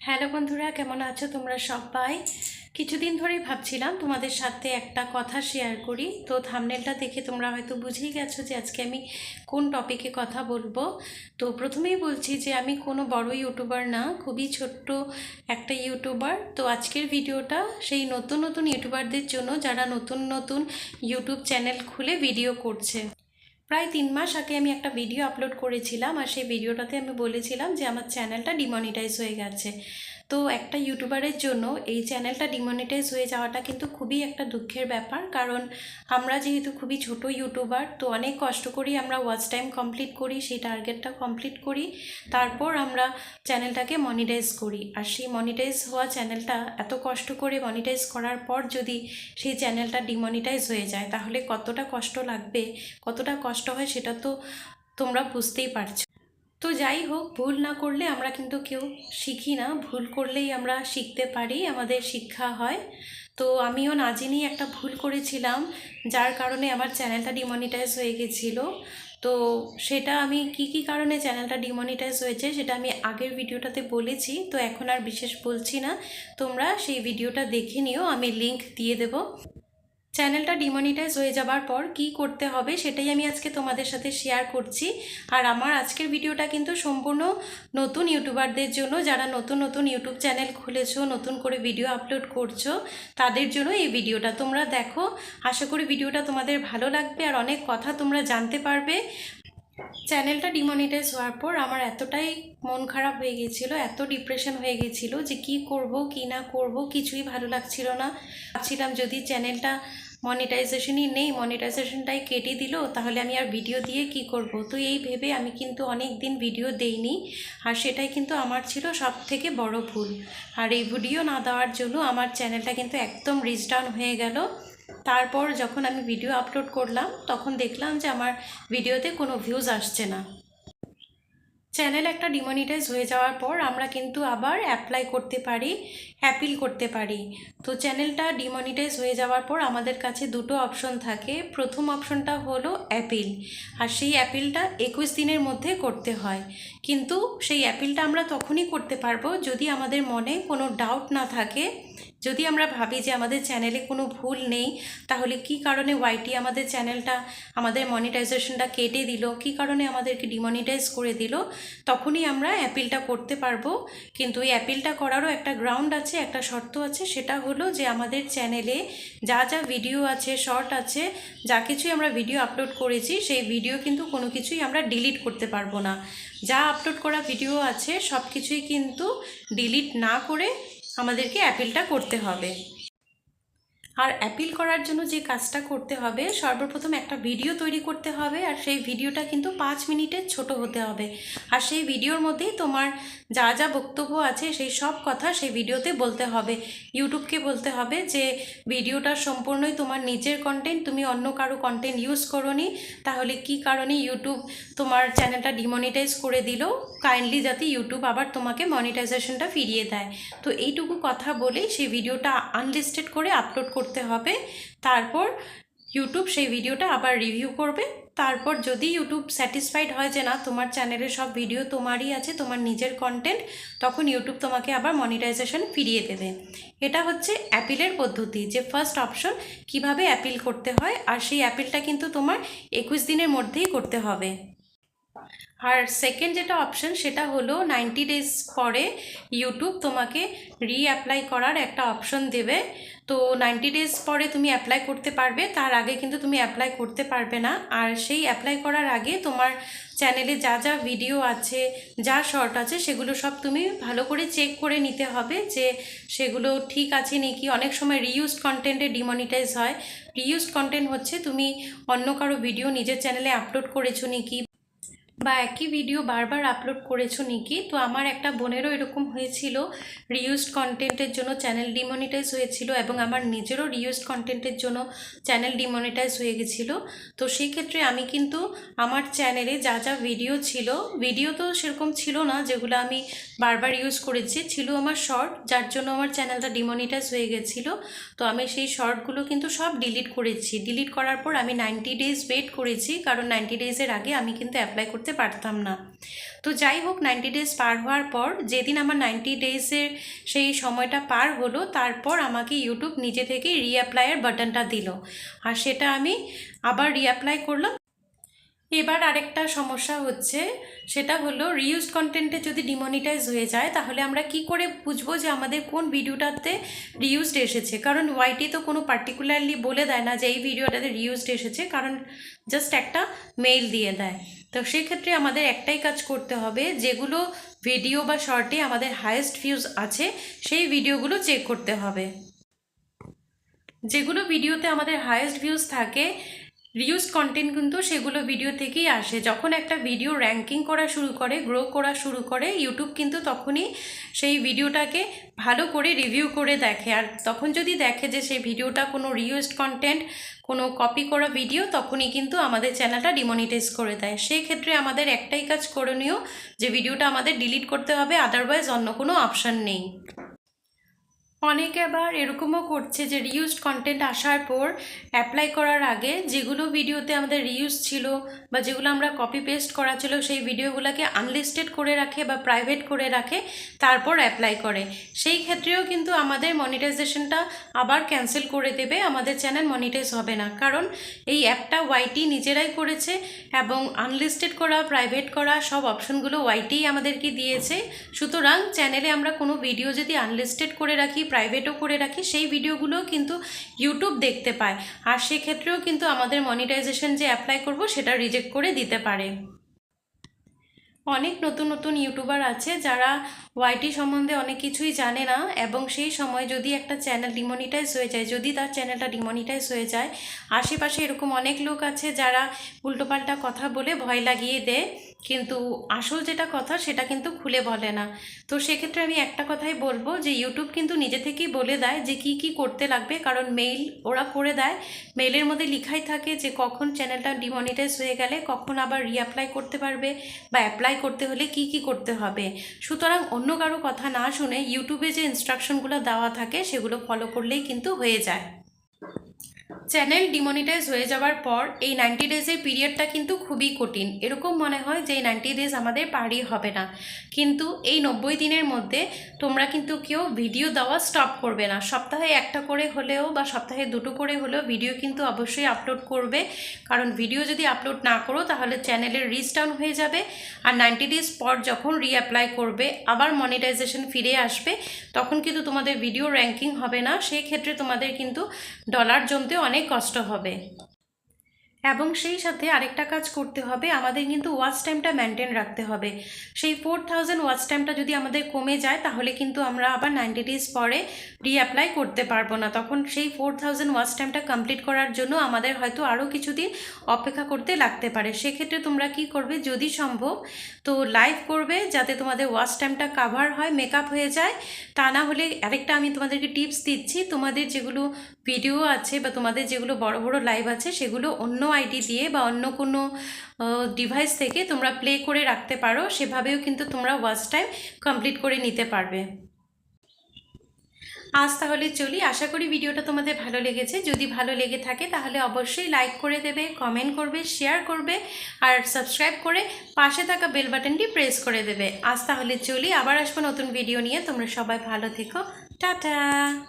Hello বন্ধুরা, কেমন আছো তোমরা সবাই? কিছুদিন ধরেই ভাবছিলাম তোমাদের সাথে একটা কথা শেয়ার করি। তো থামনেলটা দেখে তোমরা হয়তো বুঝেই গেছো যে আজকে আমি কোন টপিকে কথা বলব। তো প্রথমেই বলছি যে আমি কোনো বড় ইউটিউবার না, খুবই ছোট্ট একটা ইউটিউবার তো আজকের ভিডিওটা সেই নতুন নতুন ইউটিউবারদের জন্য যারা নতুন নতুন ইউটিউব চ্যানেল খুলে ভিডিও করছে। প্রায় তিন মাস আগে আমি একটা ভিডিও আপলোড করেছিলাম আর সেই ভিডিওটাতে আমি বলেছিলাম যে আমার চ্যানেলটা ডিমনিটাইজ হয়ে গেছে। তো একটা ইউটিউবারের জন্য এই চ্যানেলটা ডিমনিটাইজ হয়ে যাওয়াটা কিন্তু খুবই একটা দুঃখের ব্যাপার। কারণ আমরা যেহেতু খুবই ছোট ইউটিউবার তো অনেক কষ্ট করি আমরা ওয়াচ টাইম কমপ্লিট করি, সেই টার্গেটটা কমপ্লিট করি, তারপর আমরা চ্যানেলটাকে মনিটাইজ করি। আর সেই মনিটাইজ হওয়া চ্যানেলটা এত কষ্ট করে মনিটাইজ করার পর যদি সেই চ্যানেলটা ডিমনিটাইজ হয়ে যায়, তাহলে কতটা কষ্ট লাগবে, কতটা কষ্ট হয় সেটা তো তোমরা বুঝতেই পারছ। তো যাই হোক, ভুল না করলে আমরা কিন্তু কেউ শিখি না। ভুল করলেই আমরা শিখতে পারি, আমাদের শিক্ষা হয়। তো আমিও না একটা ভুল করেছিলাম, যার কারণে আমার চ্যানেলটা ডিমনিটাইজ হয়ে গেছিল। তো সেটা আমি কি কি কারণে চ্যানেলটা ডিমনিটাইজ হয়েছে সেটা আমি আগের ভিডিওটাতে বলেছি, তো এখন আর বিশেষ বলছি না। তোমরা সেই ভিডিওটা দেখে নিও, আমি লিংক দিয়ে দেবো। চ্যানেলটা ডিমনিটাইজ হয়ে যাবার পর কি করতে হবে সেটাই আমি আজকে তোমাদের সাথে শেয়ার করছি। আর আমার আজকের ভিডিওটা কিন্তু সম্পূর্ণ নতুন ইউটিউবারদের জন্য, যারা নতুন নতুন ইউটিউব চ্যানেল খুলেছো, নতুন করে ভিডিও আপলোড করছ, তাদের জন্য এই ভিডিওটা তোমরা দেখো। আশা করি ভিডিওটা তোমাদের ভালো লাগবে আর অনেক কথা তোমরা জানতে পারবে। চ্যানেলটা ডিমনিটাইজ হওয়ার পর আমার এতটাই মন খারাপ হয়ে গেছিল, এত ডিপ্রেশন হয়ে গেছিল যে কি করব, কি না করব, কিছুই ভালো লাগছিল না। ভাবছিলাম যদি চ্যানেলটা মনিটাইজেশনই নেই মনিটাইজেশনটাই কেটে দিল, তাহলে আমি আর ভিডিও দিয়ে কি করব? তো এই ভেবে আমি কিন্তু অনেক দিন ভিডিও দেইনি, আর সেটাই কিন্তু আমার ছিল সব থেকে বড় ভুল। আর এই ভিডিও না দেওয়ার জন্য আমার চ্যানেলটা কিন্তু একদম রিচ হয়ে গেল। তারপর যখন আমি ভিডিও আপলোড করলাম, তখন দেখলাম যে আমার ভিডিওতে কোনো ভিউজ আসছে না। চ্যানেল একটা ডিমনিটাইজ হয়ে যাওয়ার পর আমরা কিন্তু আবার অ্যাপ্লাই করতে পারি অ্যাপিল করতে পারি। তো চ্যানেলটা ডিমনিটাইজ হয়ে যাওয়ার পর আমাদের কাছে দুটো অপশন থাকে। প্রথম অপশনটা হলো অ্যাপিল আর সেই অ্যাপিলটা একুশ দিনের মধ্যে করতে হয়। কিন্তু সেই অ্যাপিলটা আমরা তখনই করতে পারব যদি আমাদের মনে কোনো ডাউট না থাকে। যদি আমরা ভাবি যে আমাদের চ্যানেলে কোনো ভুল নেই, তাহলে কি কারণে ওয়াইটি আমাদের চ্যানেলটা আমাদের মনিটাইজেশনটা কেটে দিল? কি কারণে আমাদেরকে ডিমনিটাইজ করে দিল? তখনই আমরা অ্যাপিলটা করতে পারব। কিন্তু এই অ্যাপিলটা করারও একটা গ্রাউন্ড আছে, একটা শর্ত আছে, সেটা হলো যে আমাদের চ্যানেলে যা যা ভিডিও আছে শর্ট আছে, যা কিছুই আমরা ভিডিও আপলোড করেছি, সেই ভিডিও কিন্তু কোনো কিছুই আমরা ডিলিট করতে পারব না। যা আপলোড করা ভিডিও আছে সব কিছুই কিন্তু ডিলিট না করে আমাদেরকে অ্যাপিলটা করতে হবে। আর অ্যাপিল করার জন্য যে কাজটা করতে হবে, সর্বপ্রথম একটা ভিডিও তৈরি করতে হবে, আর সেই ভিডিওটা কিন্তু পাঁচ মিনিটের ছোট হতে হবে। আর সেই ভিডিওর মধ্যেই তোমার যা যা বক্তব্য আছে, সেই সব কথা সেই ভিডিওতে বলতে হবে। ইউটিউবকে বলতে হবে যে, ভিডিওটা সম্পূর্ণই তোমার নিজের কন্টেন্ট তুমি অন্য কারও কন্টেন্ট ইউজ করোনি, তাহলে কি কারণে ইউটিউব তোমার চ্যানেলটা ডিমনিটাইজ করে দিল? কাইন্ডলি যাতে ইউটিউব আবার তোমাকে মনিটাইজেশনটা ফিরিয়ে দেয়। তো এইটুকু কথা বলেই সেই ভিডিওটা আনলিস্টেড করে আপলোড করতে হবে। তারপর ইউটিউব সেই ভিডিওটা আবার রিভিউ করবে। তারপর যদি ইউটিউব স্যাটিসফাইড হয় যে না, তোমার চ্যানেলের সব ভিডিও তোমারই আছে, তোমার নিজের কন্টেন্ট তখন ইউটিউব তোমাকে আবার মনিটাইজেশন ফিরিয়ে দেবে। এটা হচ্ছে অ্যাপিলের পদ্ধতি, যে ফার্স্ট অপশন কীভাবে অ্যাপিল করতে হয়, আর সেই অ্যাপিলটা কিন্তু তোমার একুশ দিনের মধ্যেই করতে হবে। আর সেকেন্ড যেটা অপশন সেটা হলো নাইনটি ডেজ পরে ইউটিউব তোমাকে রিঅ্যাপ্লাই করার একটা অপশন দেবে। তো নাইনটি ডেজ পরে তুমি অ্যাপ্লাই করতে পারবে, তার আগে কিন্তু তুমি অ্যাপ্লাই করতে পারবে না। আর সেই অ্যাপ্লাই করার আগে তোমার চ্যানেলে যা যা ভিডিও আছে, যা শর্ট আছে, সেগুলো সব তুমি ভালো করে চেক করে নিতে হবে যে সেগুলো ঠিক আছে নাকি। অনেক সময় রিউজড কন্টেন্টে ডিমনিটাইজ হয়। রিউজড কন্টেন্ট হচ্ছে তুমি অন্য কারও ভিডিও নিজের চ্যানেলে আপলোড করেছ নাকি। বা একই ভিডিও বারবার আপলোড করেছ নাকি? তো আমার একটা বোনেরও এরকম হয়েছিল রিউজড কন্টেন্টের জন্য চ্যানেল ডিমনিটাইজ হয়েছিল এবং আমার নিজেরও রিউজড কন্টেন্টের জন্য চ্যানেল ডিমনিটাইজ হয়ে গেছিল। তো সেই ক্ষেত্রে আমি কিন্তু আমার চ্যানেলে যা যা ভিডিও ছিল ভিডিও তো সেরকম ছিল না যেগুলো আমি বারবার ইউজ করেছি, ছিল আমার শর্ট যার জন্য আমার চ্যানেলটা ডিমনিটাইজ হয়ে গেছিল। তো আমি সেই শর্টগুলো কিন্তু সব ডিলিট করেছি। ডিলিট করার পর আমি নাইনটি ডেজ ওয়েট করেছি, কারণ নাইনটি ডেজের আগে আমি কিন্তু অ্যাপ্লাই করতে করতে পারতাম না। তো যাই হোক নাইনটি ডেজ পার হওয়ার পর, যেদিন আমার নাইনটি ডেজের সেই সময়টা পার হলো, তারপর আমাকে ইউটিউব নিজে থেকে রিঅ্যাপ্লাইয়ের বাটনটা দিল। আর সেটা আমি আবার রিঅ্যাপ্লাই করলাম এবার আরেকটা সমস্যা হচ্ছে, সেটা হলো রিউজ কন্টেন্টে যদি ডিমনিটাইজ হয়ে যায়, তাহলে আমরা কি করে বুঝব যে আমাদের কোন ভিডিওটাতে রিউজড এসেছে? কারণ ওয়াইটি তো কোনো পার্টিকুলারলি বলে দেয় না যে এই ভিডিওটাতে রিউজড এসেছে, কারণ জাস্ট একটা মেইল দিয়ে দেয়। তো সেক্ষেত্রে আমাদের একটাই কাজ করতে হবে, যেগুলো ভিডিও বা শর্টে আমাদের হায়েস্ট ভিউজ আছে, সেই ভিডিওগুলো চেক করতে হবে। যেগুলো ভিডিওতে আমাদের হায়েস্ট ভিউজ থাকে রিউজ কন্টেন্ট কিন্তু সেগুলো ভিডিও থেকেই আসে। যখন একটা ভিডিও র্যাঙ্কিং করা শুরু করে গ্রো করা শুরু করে ইউটিউব কিন্তু তখনই সেই ভিডিওটাকে ভালো করে রিভিউ করে দেখে। আর তখন যদি দেখে যে সেই ভিডিওটা কোনো রিউজড কন্টেন্ট কোনো কপি করা ভিডিও তখনই কিন্তু আমাদের চ্যানেলটা ডিমনিটাইজ করে দেয়। সেই ক্ষেত্রে আমাদের একটাই কাজ করণীয় যে ভিডিওটা আমাদের ডিলিট করতে হবে আদারওয়াইজ অন্য কোনো অপশান নেই। অনেকে আবার এরকমও করছে যে রিউজড কন্টেন্ট আসার পর অ্যাপ্লাই করার আগে যেগুলো ভিডিওতে আমাদের রিউজ ছিল বা যেগুলো আমরা কপি পেস্ট করা ছিল সেই ভিডিওগুলোকে আনলিস্টেড করে রাখে বা প্রাইভেট করে রাখে, তারপর অ্যাপ্লাই করে। সেই ক্ষেত্রেও কিন্তু আমাদের মনিটাইজেশনটা আবার ক্যান্সেল করে দেবে, আমাদের চ্যানেল মনিটাইজ হবে না। কারণ এই অ্যাপটা ওয়াইটি নিজেরাই করেছে এবং আনলিস্টেড করা প্রাইভেট করা সব অপশনগুলো ওয়াইটিই আমাদেরকে দিয়েছে। সুতরাং চ্যানেলে আমরা কোনো ভিডিও যদি আনলিস্টেড করে রাখি প্রাইভেটও করে রাখি, সেই ভিডিওগুলো কিন্তু ইউটিউব দেখতে পায়। আর সেক্ষেত্রেও কিন্তু আমাদের মনিটাইজেশন যে অ্যাপ্লাই করব, সেটা রিজেক্ট করে দিতে পারে। অনেক নতুন নতুন ইউটিউবার আছে যারা ওয়াইটি সম্বন্ধে অনেক কিছুই জানে না এবং সেই সময় যদি একটা চ্যানেল ডিমনিটাইজ হয়ে যায়, যদি তার চ্যানেলটা ডিমনিটাইজ হয়ে যায়, আশেপাশে এরকম অনেক লোক আছে যারা উল্টোপাল্টা কথা বলে ভয় লাগিয়ে দেয়। কিন্তু আসল যেটা কথা সেটা কিন্তু খুলে বলে না। তো সেক্ষেত্রে আমি একটা কথাই বলব যে ইউটিউব কিন্তু নিজে থেকেই বলে দেয় যে কি কি করতে লাগবে। কারণ মেইল ওরা করে দেয়। মেইলের মধ্যে লিখাই থাকে যে কখন চ্যানেলটা ডিমনিটাইজ হয়ে গেলে কখন আবার রিঅ্যাপ্লাই করতে পারবে বা অ্যাপ্লাই করতে হলে কি কি করতে হবে। সুতরাং অন্য কারও কথা না শুনে ইউটিউবে যে ইনস্ট্রাকশনগুলো দেওয়া থাকে সেগুলো ফলো করলেই কিন্তু হয়ে যায়। চ্যানেল ডিমনিটাইজ হয়ে যাওয়ার পর এই নাইনটি ডেজের পিরিয়ডটা কিন্তু খুবই কঠিন। এরকম মনে হয় যে এই নাইনটি ডেজ আমাদের পারই হবে না। কিন্তু এই নব্বই দিনের মধ্যে তোমরা কিন্তু কেউ ভিডিও দেওয়া স্টপ করবে না। সপ্তাহে একটা করে হলেও বা সপ্তাহে দুটো করে হলেও ভিডিও কিন্তু অবশ্যই আপলোড করবে। কারণ ভিডিও যদি আপলোড না করো তাহলে চ্যানেলের রিচ ডাউন হয়ে যাবে। আর নাইনটি ডেজ পর যখন রিঅ্যাপ্লাই করবে, আবার মনিটাইজেশন ফিরে আসবে, তখন কিন্তু তোমাদের ভিডিও র্যাঙ্কিং হবে না। সেই ক্ষেত্রে তোমাদের কিন্তু ডলার জমতে অনেক কষ্ট হবে। এবং সেই সাথে আরেকটা কাজ করতে হবে, আমাদের কিন্তু ওয়াচ টাইমটা মেনটেন রাখতে হবে। সেই ফোর থাউজেন্ড ওয়াচ টাইমটা যদি আমাদের কমে যায়, তাহলে কিন্তু আমরা আবার নাইনটি ডেজ পরে রিঅ্যাপ্লাই করতে পারব না। তখন সেই ফোর থাউজেন্ড ওয়াচ টাইমটা কমপ্লিট করার জন্য আমাদের হয়তো আরও কিছুদিন অপেক্ষা করতে লাগতে পারে। সেক্ষেত্রে তোমরা কি করবে, যদি সম্ভব, তো লাইভ করবে, যাতে তোমাদের ওয়াচ টাইমটা কাভার হয় মেকআপ হয়ে যায়। তা না হলে আরেকটা আমি তোমাদেরকে টিপস দিচ্ছি, তোমাদের যেগুলো ভিডিও আছে বা তোমাদের যেগুলো বড় বড় লাইভ আছে, সেগুলো অন্য আইডি দিয়ে বা অন্য কোনো ডিভাইস থেকে তোমরা প্লে করে রাখতে পারো, সেভাবেও কিন্তু তোমরা ওয়াচ টাইম কমপ্লিট করে নিতে পারবে। আজ তাহলে চলি। আশা করি ভিডিওটা তোমাদের ভালো লেগেছে। যদি ভালো লেগে থাকে তাহলে অবশ্যই লাইক করে দেবে কমেন্ট করবে শেয়ার করবে আর সাবস্ক্রাইব করে পাশে থাকা বেল বাটনটি প্রেস করে দেবে। আজ তাহলে চলি। আবার আসব নতুন ভিডিও নিয়ে। তোমরা সবাই ভালো থেকো। টাটা!